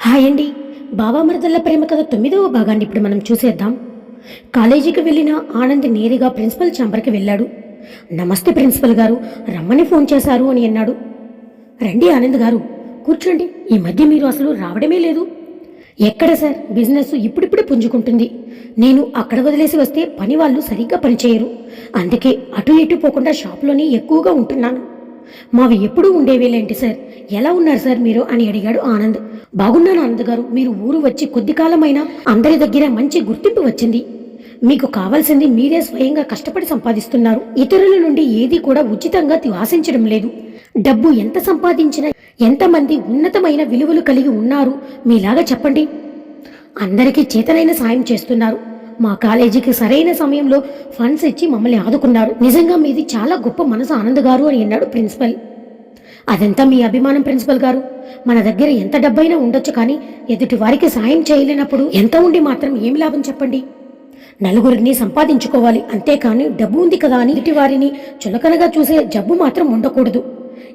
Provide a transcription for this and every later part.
Hi అండి. బాబా మరదల్ల ప్రేమ కథ తొమ్మిదవ భాగాన్ని ఇప్పుడు మనం చూసేద్దాం. కాలేజీకి వెళ్ళిన ఆనంద్ నేరుగా ప్రిన్సిపల్ ఛాంబర్కి వెళ్ళాడు. నమస్తే ప్రిన్సిపల్ గారు రమ్మని ఫోన్ చేశారు అని అన్నాడు. రండి ఆనంద్ గారు కూర్చోండి. ఈ మధ్య మీరు అసలు రావడమే లేదు. ఎక్కడ సార్? బిజినెస్ ఇప్పుడిప్పుడే పుంజుకుంటుంది. నేను అక్కడ వదిలేసి వస్తే పని వాళ్ళు సరిగ్గా పనిచేయరు. అందుకే అటు ఇటు పోకుండా షాప్లోనే ఎక్కువగా ఉంటున్నాను. మావి ఎప్పుడూ ఉండేవేలేంటి సార్? ఎలా ఉన్నారు సార్ మీరు? అని అడిగాడు ఆనంద్. బాగున్నాను ఆనంద్ గారు. మీరు ఊరు వచ్చి కొద్ది కాలమైనా అందరి దగ్గర మంచి గుర్తింపు వచ్చింది. మీకు కావాల్సింది మీరే స్వయంగా కష్టపడి సంపాదిస్తున్నారు. ఇతరుల నుండి ఏది కూడా ఉచితంగా ఆశించడం లేదు. డబ్బు ఎంత సంపాదించినా ఎంతమంది ఉన్నతమైన విలువలు కలిగి ఉన్నారు మీలాగా చెప్పండి. అందరికీ చేతనైన సాయం చేస్తున్నారు. మా కాలేజీకి సరైన సమయంలో ఫండ్స్ ఇచ్చి మమ్మల్ని ఆదుకున్నారు. నిజంగా మీది చాలా గొప్ప మనసు ఆనంద్ గారు అని అన్నాడు ప్రిన్సిపల్. అదంతా మీ అభిమానం ప్రిన్సిపల్ గారు. మన దగ్గర ఎంత డబ్బైనా ఉండొచ్చు కానీ ఎదుటి వారికి సాయం చేయలేనప్పుడు ఎంత ఉండి మాత్రం ఏం లాభం చెప్పండి? నలుగురిని సంపాదించుకోవాలి అంతేకాని డబ్బు ఉంది కదా అని ఇటు వారిని చులకనగా చూసే జబ్బు మాత్రం ఉండకూడదు.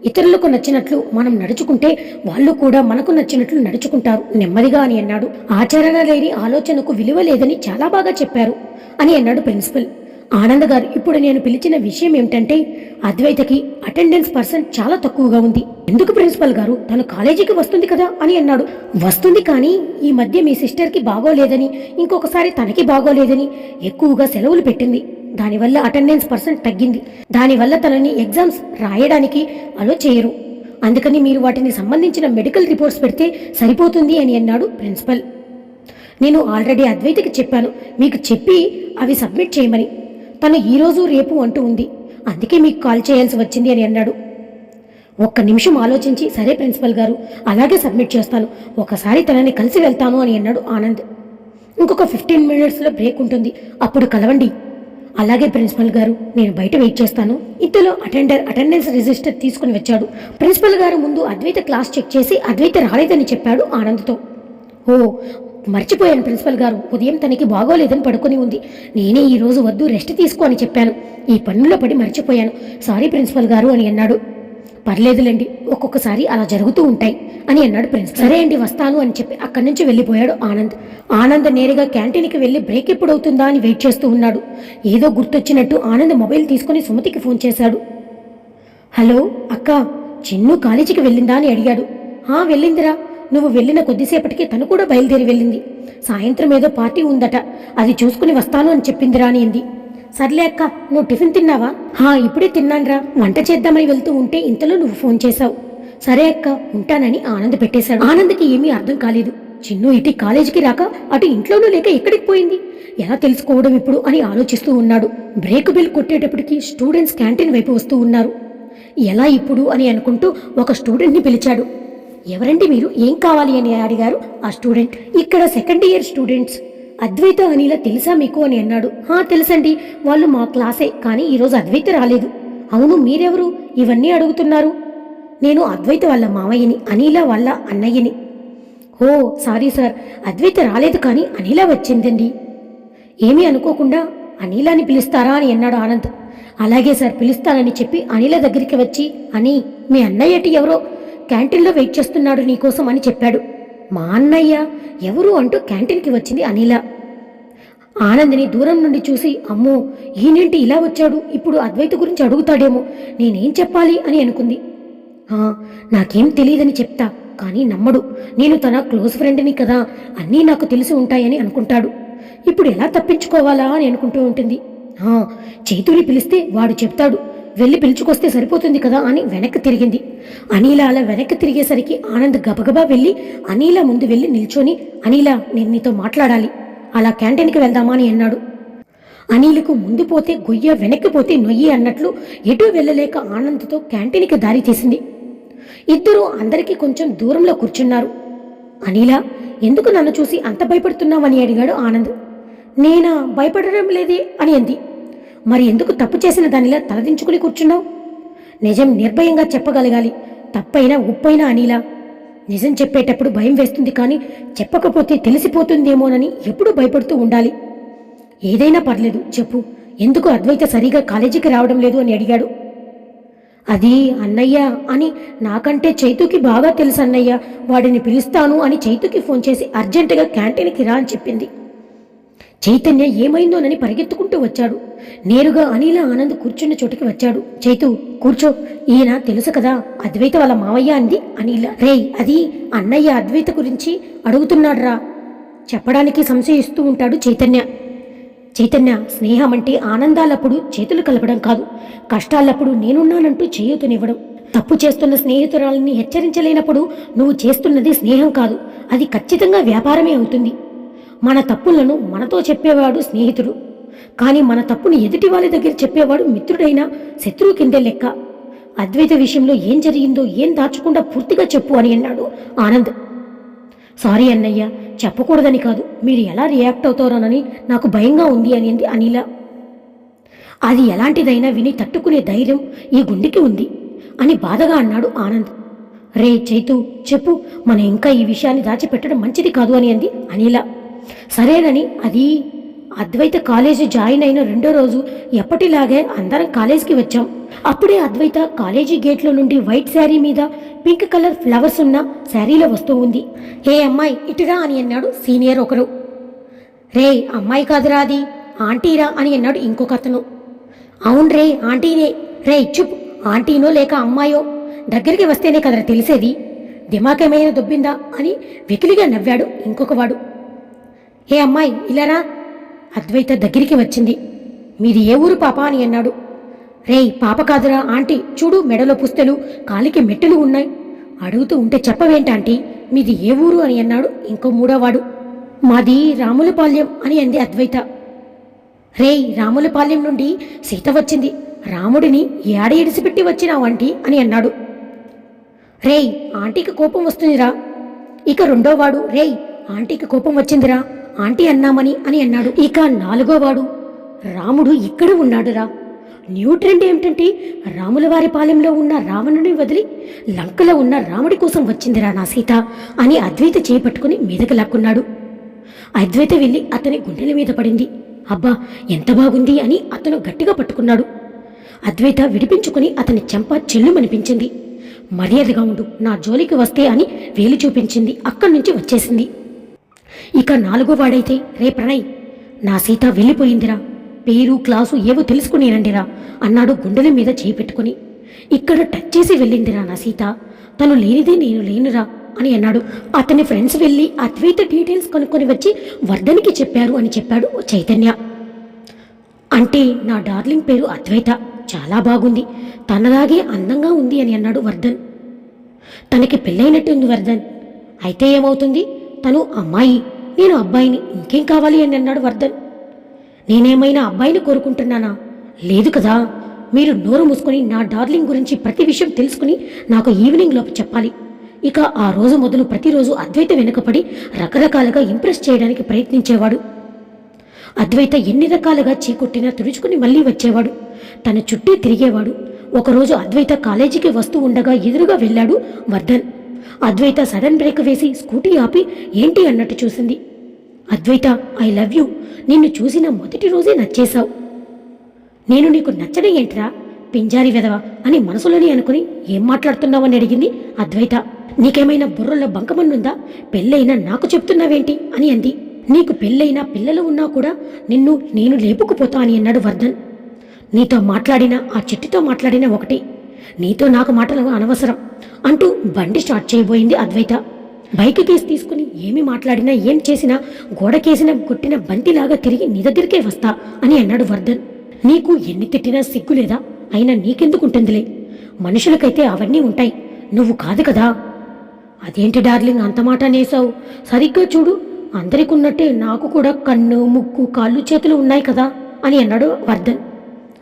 ఇతరులకు నచ్చినట్లు మనం నడుచుకుంటే వాళ్ళు కూడా మనకు నచ్చినట్లు నడుచుకుంటారు. నెమ్మదిగా అని అన్నాడు. ఆచరణ లేని ఆలోచనకు విలువ లేదని చాలా బాగా చెప్పారు అని అన్నాడు ప్రిన్సిపల్. ఆనంద్ గారు ఇప్పుడు నేను పిలిచిన విషయం ఏమిటంటే అద్వైతకి అటెండెన్స్ పర్సెంట్ చాలా తక్కువగా ఉంది. ఎందుకు ప్రిన్సిపల్ గారు? తను కాలేజీకి వస్తుంది కదా అని అన్నాడు. వస్తుంది కానీ ఈ మధ్య మీ సిస్టర్కి బాగోలేదని ఇంకొకసారి తనకి బాగోలేదని ఎక్కువగా సెలవులు పెట్టింది. దానివల్ల అటెండెన్స్ పర్సెంట్ తగ్గింది. దానివల్ల తనని ఎగ్జామ్స్ రాయడానికి అలో చేయరు. అందుకని మీరు వాటిని సంబంధించిన మెడికల్ రిపోర్ట్స్ పెడితే సరిపోతుంది అని అన్నాడు ప్రిన్సిపల్. నేను ఆల్రెడీ అద్వైతకి చెప్పాను. మీకు చెప్పి అవి సబ్మిట్ చేయమని. తను ఈరోజు రేపు అంటూ ఉంది. అందుకే మీకు కాల్ చేయాల్సి వచ్చింది అని అన్నాడు. ఒక్క నిమిషం ఆలోచించి సరే ప్రిన్సిపల్ గారు అలాగే సబ్మిట్ చేస్తాను. ఒకసారి తనని కలిసి వెళ్తాను అని అన్నాడు ఆనంద్. ఇంకొక ఫిఫ్టీన్ మినిట్స్లో బ్రేక్ ఉంటుంది. అప్పుడు కలవండి. అలాగే ప్రిన్సిపల్ గారు నేను బయట వెయిట్ చేస్తాను. ఇంతలో అటెండర్ అటెండెన్స్ రిజిస్టర్ తీసుకుని వచ్చాడు. ప్రిన్సిపల్ గారు ముందు అద్వైత క్లాస్ చెక్ చేసి అద్వైత రాలేదని చెప్పాడు ఆనంద్తో. ఓ మర్చిపోయాను ప్రిన్సిపల్ గారు. ఉదయం తనకి బాగోలేదని పడుకొని ఉంది. నేనే ఈరోజు వద్దు రెస్ట్ తీసుకో అని చెప్పాను. ఈ పనుల్లో పడి మర్చిపోయాను. సారీ ప్రిన్సిపల్ గారు అని అన్నాడు. పర్లేదులేండి ఒక్కొక్కసారి అలా జరుగుతూ ఉంటాయి అని అన్నాడు ప్రిన్స్. సరే అండి వస్తాను అని చెప్పి అక్కడి నుంచి వెళ్ళిపోయాడు ఆనంద్. ఆనంద్ నేరుగా క్యాంటీన్కి వెళ్ళి బ్రేక్ ఎప్పుడు అవుతుందా అని వెయిట్ చేస్తూ ఉన్నాడు. ఏదో గుర్తొచ్చినట్టు ఆనంద్ మొబైల్ తీసుకుని సుమతికి ఫోన్ చేశాడు. హలో అక్క చిన్ను కాలేజీకి వెళ్ళిందా అని అడిగాడు. ఆ వెళ్ళిందిరా. నువ్వు వెళ్ళిన కొద్దిసేపటికి తను కూడా బయలుదేరి వెళ్ళింది. సాయంత్రం ఏదో పార్టీ ఉందట. అది చూసుకుని వస్తాను అని చెప్పిందిరా అని అంది. సర్లే అక్క నువ్వు టిఫిన్ తిన్నావా? హా ఇప్పుడే తిన్నాన్రా. వంట చేద్దామని వెళ్తూ ఉంటే ఇంతలో నువ్వు ఫోన్ చేశావు. సరే అక్క ఉంటానని ఆనంద్ పెట్టేశాడు. ఆనంద్కి ఏమీ అర్థం కాలేదు. చిన్ను ఇటు కాలేజీకి రాక అటు ఇంట్లోనూ లేక ఎక్కడికి పోయింది? ఎలా తెలుసుకోవడం ఇప్పుడు అని ఆలోచిస్తూ ఉన్నాడు. బ్రేక్ బిల్ కొట్టేటప్పటికి స్టూడెంట్స్ క్యాంటీన్ వైపు వస్తూ ఉన్నారు. ఎలా ఇప్పుడు అని అనుకుంటూ ఒక స్టూడెంట్ని పిలిచాడు. ఎవరండి మీరు? ఏం కావాలి అని అడిగారు ఆ స్టూడెంట్. ఇక్కడ సెకండ్ ఇయర్ స్టూడెంట్స్. అద్వైత అనిల తెలుసా మీకు అని అన్నాడు. హా తెలుసండి. వాళ్ళు మా క్లాసే కానీ ఈరోజు అద్వైత రాలేదు. అవును మీరెవరు? ఇవన్నీ అడుగుతున్నారు. నేను అద్వైత వాళ్ళ మావయ్యని అనిల వాళ్ళ అన్నయ్యని. ఓ సారీ సార్. అద్వైత రాలేదు కానీ అనిల వచ్చిందండి. ఏమీ అనుకోకుండా అనిలాని పిలుస్తారా అని అన్నాడు ఆనంద్. అలాగే సార్ పిలుస్తానని చెప్పి అనిల దగ్గరికి వచ్చి అని మీ అన్నయ్యటి ఎవరో క్యాంటీన్లో వెయిట్ చేస్తున్నాడు నీకోసం అని చెప్పాడు. మా అన్నయ్య ఎవరు అంటూ క్యాంటీన్కి వచ్చింది అనిల. ఆనందిని దూరం నుండి చూసి అమ్మో ఈయనేంటి ఇలా వచ్చాడు? ఇప్పుడు అద్వైత గురించి అడుగుతాడేమో నేనేం చెప్పాలి అని అనుకుంది. నాకేం తెలియదని చెప్తా కానీ నమ్మడు. నేను తన క్లోజ్ ఫ్రెండ్ని కదా అన్నీ నాకు తెలిసి ఉంటాయని అనుకుంటాడు. ఇప్పుడు ఎలా తప్పించుకోవాలా అని అనుకుంటూ ఉంటుంది. "ఆ, పిలిస్తే వాడు చెప్తాడు వెళ్ళి పిలుచుకొస్తే సరిపోతుంది కదా అని వెనక్కి తిరిగింది. అనిల అలా వెనక్కి తిరిగేసరికి ఆనంద్ గబగబా వెళ్ళి అనిల ముందు వెళ్ళి నిల్చొని అనిల నేను నీతో మాట్లాడాలి. అలా క్యాంటీన్కి వెళ్దామా? అని అన్నాడు. అనిలకు ముందు పోతే గొయ్య వెనక్కి పోతే నొయ్యి అన్నట్లు ఎటూ వెళ్ళలేక ఆనంద్తో క్యాంటీన్కి దారి తీసింది. ఇద్దరూ అందరికీ కొంచెం దూరంలో కూర్చున్నారు. అనిల ఎందుకు నన్ను చూసి అంత భయపడుతున్నావని అడిగాడు ఆనంద్. నేనా? భయపడడం లేదే? అని అంది. మరి ఎందుకు తప్పు చేసిన దానిలా తలదించుకుని కూర్చున్నావు? నిజం నిర్భయంగా చెప్పగలగాలి. తప్పైనా ఉప్పైనా అనిలా. నిజం చెప్పేటప్పుడు భయం వేస్తుంది కానీ చెప్పకపోతే తెలిసిపోతుందేమోనని ఎప్పుడూ భయపడుతూ ఉండాలి. ఏదైనా పర్లేదు చెప్పు. ఎందుకు అద్వైత సరిగా కాలేజీకి రావడం లేదు అని అడిగాడు. అది అన్నయ్య అని నాకంటే చైతుకి బాగా తెలుసు అన్నయ్య. వాడిని పిలుస్తాను అని చైతుకి ఫోన్ చేసి అర్జెంటుగా క్యాంటీన్కి రా అని చెప్పింది. చైతన్య ఏమైందోనని పరిగెత్తుకుంటూ వచ్చాడు. నేరుగా అనిల ఆనంద్ కూర్చున్న చోటికి వచ్చాడు. చైతు కూర్చో. ఈయన తెలుసు కదా అద్వైత వాళ్ళ మావయ్య అంది అనిల. రేయ్ అది అన్నయ్య అద్వైత గురించి అడుగుతున్నాడ్రా. చెప్పడానికి సంశయిస్తూ ఉంటాడు చైతన్య. చైతన్య స్నేహం అంటే ఆనందాలప్పుడు చేతులు కలపడం కాదు. కష్టాలప్పుడు నేనున్నానంటూ చేయూతనివ్వడం. తప్పు చేస్తున్న స్నేహితురాలని హెచ్చరించలేనప్పుడు నువ్వు చేస్తున్నది స్నేహం కాదు. అది ఖచ్చితంగా వ్యాపారమే అవుతుంది. మన తప్పులను మనతో చెప్పేవాడు స్నేహితుడు. కానీ మన తప్పుని ఎదుటి వాళ్ళ దగ్గర చెప్పేవాడు మిత్రుడైనా శత్రువు కిందే లెక్క. అద్వైత విషయంలో ఏం జరిగిందో ఏం దాచకుండా పూర్తిగా చెప్పు అని అన్నాడు ఆనంద్. సారీ అన్నయ్య చెప్పకూడదని కాదు మీరు ఎలా రియాక్ట్ అవుతారోనని నాకు భయంగా ఉంది అనింది అనిల. అది ఎలాంటిదైనా విని తట్టుకునే ధైర్యం ఈ గుండెకి ఉంది అని బాధగా అన్నాడు ఆనంద్. రే చైతు చెప్పు మనం ఇంకా ఈ విషయాన్ని దాచిపెట్టడం మంచిది కాదు అని అంది అనిల. సరేనని అది అద్వైత కాలేజీ జాయిన్ అయిన రెండో రోజు ఎప్పటిలాగే అందరం కాలేజీకి వచ్చాం. అప్పుడే అద్వైత కాలేజీ గేట్లో నుండి వైట్ శారీ మీద పింక్ కలర్ ఫ్లవర్స్ ఉన్న శారీలో వస్తూ ఉంది. ఏ అమ్మాయి ఇటురా అని అన్నాడు సీనియర్ ఒకరు. రే అమ్మాయి కాదురా అది ఆంటీరా అని అన్నాడు ఇంకొక అతను. అవును రే ఆంటీనే. రే చుప్ ఆంటీనో లేక అమ్మాయో? దగ్గరికి వస్తేనే కదరా తెలిసేది. దిమాకేమైనా దొబ్బిందా అని వెకిలిగా నవ్వాడు ఇంకొకవాడు ఏ అమ్మాయి ఇలారా అద్వైత దగ్గరికి వచ్చింది. మీది ఏ ఊరు పాప? అని అన్నాడు. రేయ్ పాప కాదురా ఆంటీ. చూడు మెడలో పుస్తలు కాలికి మెట్టులు ఉన్నాయి. అడుగుతూ ఉంటే చెప్పవేంటాంటీ మీది ఏ ఊరు? అని అన్నాడు ఇంకో మూడోవాడు. మాది రాములపాల్యం అని అంది అద్వైత. రేయ్ రాములపాలెం నుండి సీత వచ్చింది. రాముడిని ఏడ ఇడిసిపెట్టి వచ్చినావంటి అని అన్నాడు. రేయ్ ఆంటీకి కోపం వస్తుందిరా. ఇక రెండోవాడు రేయ్ ఆంటీకి కోపం వచ్చిందిరా. ఆంటీ అన్నామని అని అన్నాడు. ఇక నాలుగోవాడు రాముడు ఇక్కడ ఉన్నాడురా. న్యూ ట్రెండ్ ఏమిటంటే రాములవారి పాలెంలో ఉన్న రావణుని వదిలి లంకలో ఉన్న రాముడి కోసం వచ్చిందిరా నా సీత అని అద్వైత చేపట్టుకుని మీదకి లాక్కున్నాడు. అద్వైత వెళ్ళి అతని గుండెల మీద పడింది. అబ్బా ఎంత బాగుంది అని అతను గట్టిగా పట్టుకున్నాడు. అద్వైత విడిపించుకుని అతని చెంప చెల్లుమనిపించింది. మర్యాదగా ఉండు నా జోలికి వస్తే అని వేలు చూపించింది. అక్కడి నుంచి వచ్చేసింది. ఇక నాలుగో వాడైతే రే ప్రణయ్ నా సీత వెళ్ళిపోయిందిరా. పేరు క్లాసు ఏవో తెలుసుకునేనండిరా అన్నాడు గుండెల మీద చేయి పెట్టుకుని. ఇక్కడ టచ్ చేసి వెళ్ళిందిరా నా సీత. తను లేనిదే నేను లేనురా అని అన్నాడు. అతని ఫ్రెండ్స్ వెళ్ళి అద్వైత డీటెయిల్స్ కనుక్కొని వచ్చి వర్ధనికి చెప్పారు అని చెప్పాడు చైతన్య. అంటే నా డార్లింగ్ పేరు అద్వైత. చాలా బాగుంది. తనలాగే అందంగా ఉంది అని అన్నాడు వర్ధన్. తనకి పెళ్ళైనట్టుంది వర్ధన్. అయితే ఏమవుతుంది? తను అమ్మాయి. నేను అబ్బాయిని ఇంకేం కావాలి అని అన్నాడు వర్ధన్. నేనేమైనా అబ్బాయిని కోరుకుంటున్నానా? లేదు కదా. మీరు నోరు మూసుకొని నా డార్లింగ్ గురించి ప్రతి విషయం తెలుసుకుని నాకు ఈవినింగ్ లోపు చెప్పాలి. ఇక ఆ రోజు మొదలు ప్రతిరోజు అద్వైత వెనుకపడి రకరకాలుగా ఇంప్రెస్ చేయడానికి ప్రయత్నించేవాడు. అద్వైత ఎన్ని రకాలుగా చీకొట్టినా తుడుచుకుని మళ్ళీ వచ్చేవాడు. తన చుట్టూ తిరిగేవాడు. ఒకరోజు అద్వైత కాలేజీకి వస్తూ ఉండగా ఎదురుగా వెళ్ళాడు వర్ధన్. అద్వైత సడన్ బ్రేక్ వేసి స్కూటీ ఆపి ఏంటి అన్నట్టు చూసింది. Advaita I love you. నిన్ను చూసిన మొదటి రోజే నచ్చేశావు. నేను నీకు నచ్చడం ఏంట్రా? పింజారి వెదవా అని మనసులోనే అనుకుని ఏం మాట్లాడుతున్నావని అడిగింది అద్వైత. నీకేమైనా బుర్రలో బంకమన్నుందా? పెళ్ళైనా నాకు చెప్తున్నావేంటి? అని అంది. నీకు పెళ్ళైనా పిల్లలు ఉన్నా కూడా నిన్ను నేను లేపుకుపోతా అని అన్నాడు వర్ధన్. నీతో మాట్లాడిన ఆ చెట్టుతో మాట్లాడిన ఒకటి. నీతో నాకు మాటలు అనవసరం అంటూ బండి స్టార్ట్ చేయబోయింది అద్వైత. బైక్ కేసు తీసుకుని ఏమి మాట్లాడినా ఏం చేసినా గోడకేసిన కొట్టిన బంతిలాగా తిరిగి నీ దగ్గరికే వస్తా అని అన్నాడు వర్ధన్. నీకు ఎన్ని తిట్టినా సిగ్గు లేదా? అయినా నీకెందుకుంటుందిలే? మనుషులకైతే అవన్నీ ఉంటాయి. నువ్వు కాదు కదా. అదేంటి డార్లింగ్? అంత మాట నేసావు సరిగ్గా చూడు అందరికి ఉన్నట్టే నాకు కూడా కన్ను ముక్కు కాళ్ళు చేతులు ఉన్నాయి కదా అని అన్నాడు వర్ధన్.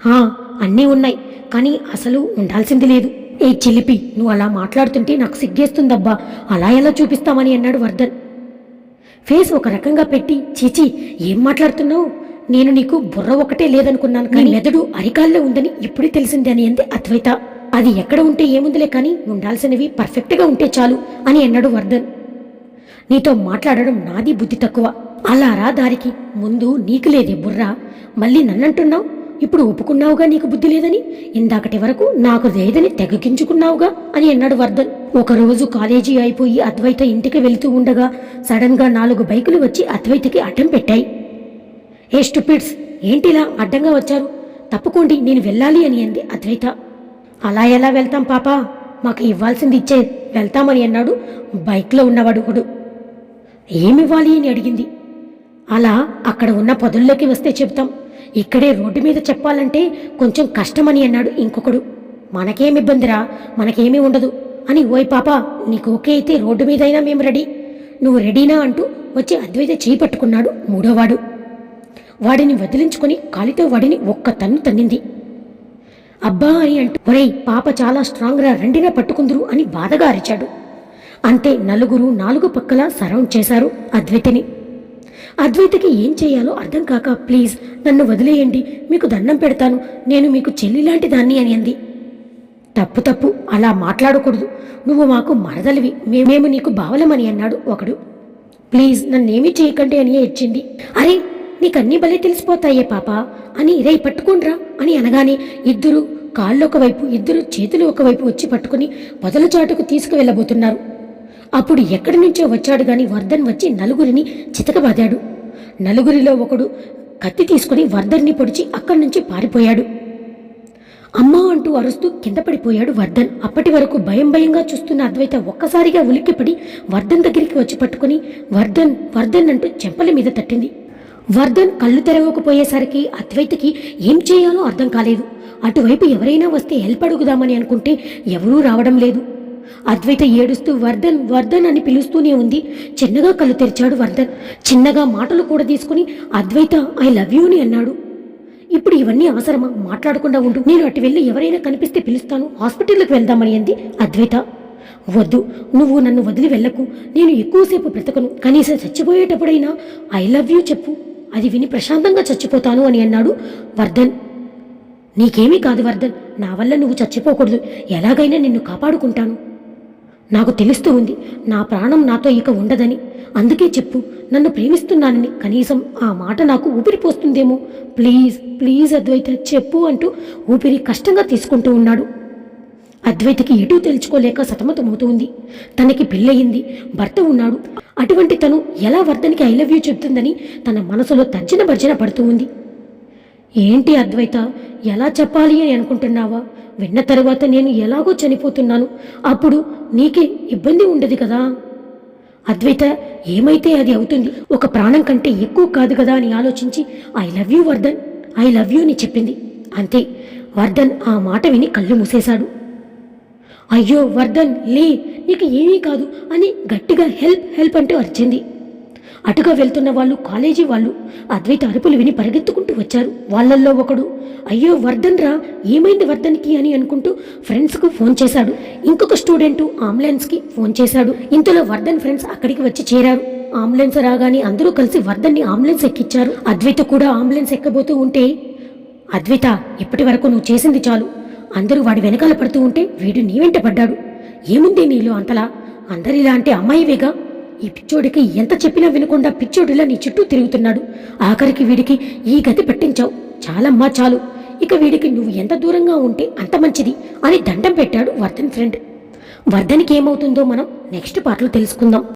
హా అన్నీ ఉన్నాయి. కానీ అసలు ఉండాల్సింది లేదు. ఏ చిలిపి నువ్వు అలా మాట్లాడుతుంటే నాకు సిగ్గేస్తుందబ్బా. అలా ఎలా చూపిస్తామని అన్నాడు వర్ధన్ ఫేస్ ఒక రకంగా పెట్టి చీచి ఏం మాట్లాడుతున్నావు? నేను నీకు బుర్ర ఒకటే లేదనుకున్నాను కానీ మెదడు అరికాల్లో ఉందని ఇప్పుడే తెలిసింది అని అంది అద్వైత. అది ఎక్కడ ఉంటే ఏముందిలే కానీ ఉండాల్సినవి పర్ఫెక్ట్గా ఉంటే చాలు అని అన్నాడు వర్ధన్ నీతో మాట్లాడడం నాది బుద్ధి తక్కువ. అలా రా దారికి. ముందు నీకు లేదే బుర్ర. మళ్ళీ నన్నంటున్నావు? ఇప్పుడు ఒప్పుకున్నావుగా నీకు బుద్ధి లేదని? ఇందాకటి వరకు నాకు లేదని తెగకించుకున్నావుగా అని అన్నాడు వర్ధన్. ఒకరోజు కాలేజీ అయిపోయి అద్వైత ఇంటికి వెళుతూ ఉండగా సడన్గా నాలుగు బైకులు వచ్చి అద్వైతకి అడ్డం పెట్టాయి. ఏ స్టూపిడ్స్ ఏంటిలా అడ్డంగా వచ్చారు? తప్పుకోండి నేను వెళ్ళాలి అని అంది అద్వైత. అలా ఎలా వెళ్తాం పాపా? మాకు ఇవ్వాల్సింది ఇచ్చే వెళ్తామని అన్నాడు బైక్లో ఉన్నవాడు ఒకడు ఏమివ్వాలి అని అడిగింది. అలా అక్కడ ఉన్న పొదల్లోకి వస్తే చెప్తాం. ఇక్కడే రోడ్డు మీద చెప్పాలంటే కొంచెం కష్టమని అన్నాడు ఇంకొకడు. మనకేం ఇబ్బందిరా? మనకేమీ ఉండదు. అని ఓయ్ పాప నీకు ఓకే అయితే రోడ్డు మీదైనా మేము రెడీ. నువ్వు రెడీనా అంటూ వచ్చి అద్వైత చేయి పట్టుకున్నాడు మూడోవాడు. వాడిని వదిలించుకొని కాలితో వాడిని ఒక్క తన్ను తన్నింది. అబ్బా అని అంటూ ఒరేయ్ పాప చాలా స్ట్రాంగ్గా రెండినా పట్టుకుందురు అని బాధగా అరిచాడు. అంతే నలుగురు నాలుగు పక్కల సరౌండ్ చేశారు అద్వైతిని. అద్వైతకి ఏం చేయాలో అర్థం కాక ప్లీజ్ నన్ను వదిలేయండి మీకు దండం పెడతాను నేను మీకు చెల్లి లాంటి దాన్ని అని అంది. తప్పు తప్పు అలా మాట్లాడకూడదు నువ్వు మాకు మరదలివి మేమేమి నీకు బావలమని అన్నాడు ఒకడు. ప్లీజ్ నన్నేమీ చేయకండి అని ఇచ్చింది అరే నీకన్నీ భలే తెలిసిపోతాయే పాప అని రే పట్టుకుండ్రా అని అనగానే ఇద్దరు కాళ్ళు ఒకవైపు ఇద్దరు చేతులు ఒకవైపు వచ్చి పట్టుకుని పొదల చాటుకు తీసుకువెళ్ళబోతున్నారు. అప్పుడు ఎక్కడి నుంచో వచ్చాడు గాని వర్ధన్ వచ్చి నలుగురిని చితకబాదాడు. నలుగురిలో ఒకడు కత్తి తీసుకుని వర్ధన్ని పొడిచి అక్కడి నుంచి పారిపోయాడు. అమ్మా అంటూ అరుస్తూ కింద పడిపోయాడు వర్ధన్. అప్పటి వరకు భయం భయంగా చూస్తున్న అద్వైత ఒక్కసారిగా ఉలిక్కిపడి వర్ధన్ దగ్గరికి వచ్చి పట్టుకుని వర్ధన్ వర్ధన్ అంటూ చెంపల మీద తట్టింది. వర్ధన్ కళ్ళు తెరవకపోయేసరికి అద్వైతకి ఏం చేయాలో అర్థం కాలేదు. అటువైపు ఎవరైనా వస్తే హెల్ప్ అడుగుదామని అనుకుంటే ఎవరూ రావడం లేదు. అద్వైత ఏడుస్తూ వర్ధన్ వర్ధన్ అని పిలుస్తూనే ఉంది. చిన్నగా కళ్ళు తెరిచాడు వర్ధన్. చిన్నగా మాటలు కూడా తీసుకుని అద్వైత ఐ లవ్ యూ అని అన్నాడు. ఇప్పుడు ఇవన్నీ అవసరమా? మాట్లాడకుండా ఉండు. నేను అటు వెళ్ళి ఎవరైనా కనిపిస్తే పిలుస్తాను. హాస్పిటల్కి వెళ్దామని అంది అద్వైత. వద్దు. నువ్వు నన్ను వదిలి వెళ్ళకు. నేను ఎక్కువసేపు బ్రతకను. కనీసం చచ్చిపోయేటప్పుడైనా ఐ లవ్ యూ చెప్పు. అది విని ప్రశాంతంగా చచ్చిపోతాను అని అన్నాడు వర్ధన్. నీకేమీ కాదు వర్ధన్. నా వల్ల నువ్వు చచ్చిపోకూడదు. ఎలాగైనా నిన్ను కాపాడుకుంటాను. నాకు తెలుస్తూ ఉంది. నా ప్రాణం నాతో ఇక ఉండదని. అందుకే చెప్పు నన్ను ప్రేమిస్తున్నానని. కనీసం ఆ మాట నాకు ఊపిరి పోస్తుందేమో. ప్లీజ్ ప్లీజ్ అద్వైత చెప్పు అంటూ ఊపిరి కష్టంగా తీసుకుంటూ ఉన్నాడు. అద్వైతకి ఎటూ తెలుసుకోలేక సతమతమవుతూ ఉంది. తనకి పెళ్ళయింది భర్త ఉన్నాడు. అటువంటి తను ఎలా వర్ధనికి ఐ లవ్ యూ చెప్తుందని తన మనసులో తర్జన భర్జన పడుతూ ఉంది. ఏంటి అద్వైత? ఎలా చెప్పాలి అని అనుకుంటున్నావా? విన్న తర్వాత నేను ఎలాగో చనిపోతున్నాను. అప్పుడు నీకే ఇబ్బంది ఉండదు కదా? అద్వైత ఏమైతే అది అవుతుంది ఒక ప్రాణం కంటే ఎక్కువ కాదు కదా అని ఆలోచించి I love you Vardhan. I love you అని చెప్పింది. అంతే. వర్ధన్ ఆ మాట విని కళ్ళు మూసేశాడు. అయ్యో వర్ధన్ లే నీకు ఏమీ కాదు అని గట్టిగా హెల్ప్ హెల్ప్ అంటూ అరిచింది. అటుగా వెళ్తున్న వాళ్ళు కాలేజీ వాళ్ళు అద్వైత అరుపులు విని పరిగెత్తుకుంటూ వచ్చారు. వాళ్ళల్లో ఒకడు అయ్యో వర్ధన్ రా ఏమైంది వర్ధన్కి అని అనుకుంటూ ఫ్రెండ్స్కు ఫోన్ చేశాడు. ఇంకొక స్టూడెంట్ అంబులెన్స్కి ఫోన్ చేశాడు. ఇంతలో వర్ధన్ ఫ్రెండ్స్ అక్కడికి వచ్చి చేరారు. అంబులెన్స్ రాగానే అందరూ కలిసి వర్ధన్ని అంబులెన్స్ ఎక్కించారు అద్వైత కూడా అంబులెన్స్ ఎక్కబోతూ ఉంటే అద్వైత ఇప్పటి వరకు నువ్వు చేసింది చాలు. అందరూ వాడి వెనకాల పడుతూ ఉంటే వీడు నీ వెంట పడ్డాడు. ఏముంది నీలో అంతలా? అందరిలా అంటే అమ్మాయివేగా? ఈ పిచ్చోడికి ఎంత చెప్పినా వినకుండా పిచ్చోడిలా నీ చుట్టూ తిరుగుతున్నాడు. ఆఖరికి వీడికి ఈ గతి పెట్టించావు. చాలమ్మా చాలు. ఇక వీడికి నువ్వు ఎంత దూరంగా ఉంటే అంత మంచిది అని దండం పెట్టాడు వర్ధన్ ఫ్రెండ్. వర్ధన్కి ఏమవుతుందో మనం నెక్స్ట్ పాటలు తెలుసుకుందాం.